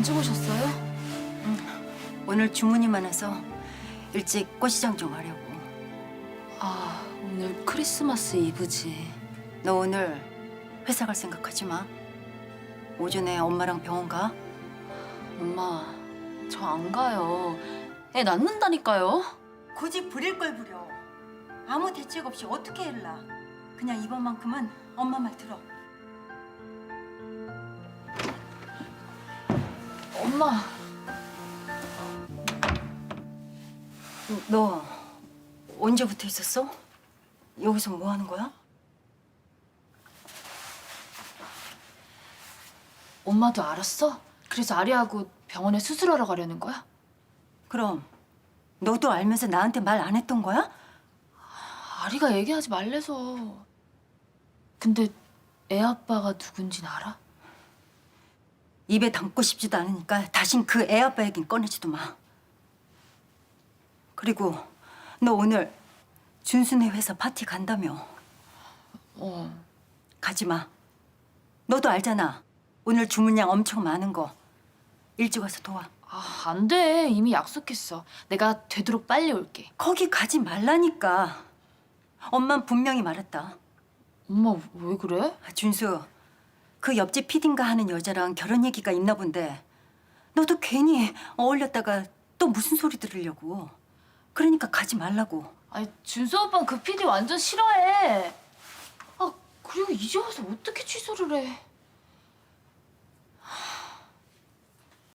언제 오셨어요? 오늘 주문이 많아서 일찍 꽃시장 좀 하려고. 아, 오늘 크리스마스 이브지. 너 오늘 회사 갈 생각하지 마. 오전에 엄마랑 병원 가. 엄마, 저 안 가요. 애 낳는다니까요. 굳이 부릴 걸 부려. 아무 대책 없이 어떻게 할라. 그냥 이번만큼은 엄마 말 들어. 엄마, 너 언제부터 있었어? 여기서 뭐 하는 거야? 엄마도 알았어? 그래서 아리하고 병원에 수술하러 가려는 거야? 그럼 너도 알면서 나한테 말 안 했던 거야? 아리가 얘기하지 말래서. 근데 애 아빠가 누군진 알아? 입에 담고 싶지도 않으니까 다신 그 애 아빠 얘긴 꺼내지도 마. 그리고 너 오늘 준수네 회사 파티 간다며. 어. 가지 마. 너도 알잖아. 오늘 주문량 엄청 많은 거. 일찍 와서 도와. 아, 안 돼. 이미 약속했어. 내가 되도록 빨리 올게. 거기 가지 말라니까. 엄만 분명히 말했다. 엄마 왜 그래? 아, 준수, 그 옆집 피딘가 하는 여자랑 결혼 얘기가 있나 본데 너도 괜히 어울렸다가 또 무슨 소리 들으려고. 그러니까 가지 말라고. 아니 준수 오빠는 그 PD 완전 싫어해. 아 그리고 이제 와서 어떻게 취소를 해?